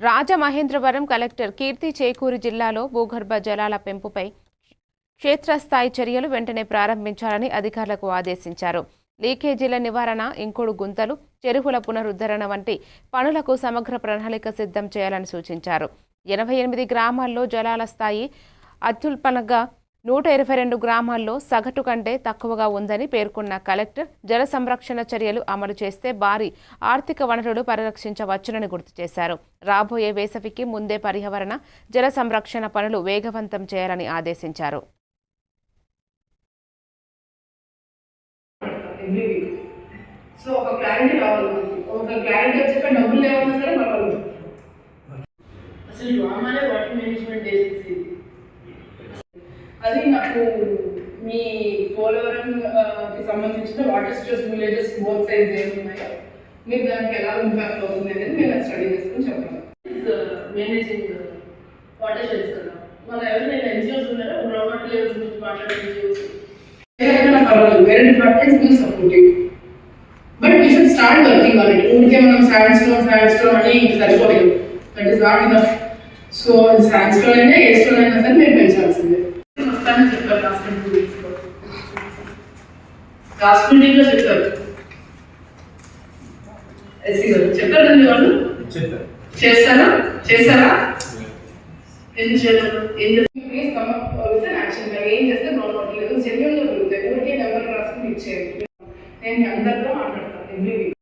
Rajamahendravaram collector కీర్తి చేకూరి జిల్లాలో భూగర్భ జలాల పెంపుపై క్షేత్రస్థాయి చర్యలు వెంటనే ప్రారంభించాలని అధికారులకు ఆదేశించారు. లీకేజీల నివారణ ఇంకుడు గుంతలు చెరువుల పునరుద్ధరణ వంటి పనులకు సమగ్ర ప్రణాళిక సిద్ధం చేయాలని సూచించారు. ఎనభై ఎనిమిది గ్రామాల్లో జలాల స్థాయి అత్యుల్పనగా నూట ఇరవై రెండు గ్రామాల్లో సగటు కంటే తక్కువగా ఉందని పేర్కొన్న కలెక్టర్ జల సంరక్షణ చర్యలు అమలు చేస్తే భారీ ఆర్థిక వనరులు పరిరక్షించవచ్చునని గుర్తు చేశారు. రాబోయే వేసవికి ముందే పర్యావరణ జల సంరక్షణ పనులు వేగవంతం చేయాలని ఆదేశించారు. ఎవ్రీ వీక్ సో ఒక క్లారిటీ రావాలి. మనకి ఒక క్లారిటీ వచ్చాక డబ్బులు లేవన్నా సరే పర్వాలేదు. అసలు డ్రామానే వాటర్ మేనేజ్మెంట్ ఏజెన్సీ అది నాకు మీ పోలవరం ఆ, కి సంబంధించిన water stores villages both sides ఏమి ఉన్నాయో మీరు దానికి ఎలా ఇంపాక్ట్ అవుతుంది అనేది నేను స్టడీ చేసుకుని చెప్పాను మేనేజింగ్ వాటర్ షెడ్స్ కదా. మన ఎవరైనా ఎన్జిఓస్ ఉన్నారా? గ్రౌండ్ వాటర్ లెవెల్స్ గురించి మాట్లాడే ఎన్జిఓస్? వేరే departments will supportive but we should start working on it ఊరికే మనం శాండ్ స్టోన్ శాండ్ స్టోన్ అని సరిపోలేదు that is not enough so sand stone అయినా ఏ స్టోన్ అయినా సరే మీరు పెంచాల్సిందే. లాస్ట్ మీటింగ్లో చెప్పారు ఎస్సీ గారు చెప్పారండి వాళ్ళు? చెప్పారు. చేస్తారా? చేస్తారా ఎందుకు చేయలేదు ఏం చేస్తారు యాక్షన్ ఏం చేస్తే గ్రౌండ్ వాటర్ లేదు జెన్యున్గా దొరుకుతాయి ఊరికే నెంబర్ రాసుకుని ఇచ్చేది నేను అందరితో మాట్లాడతాను. Every week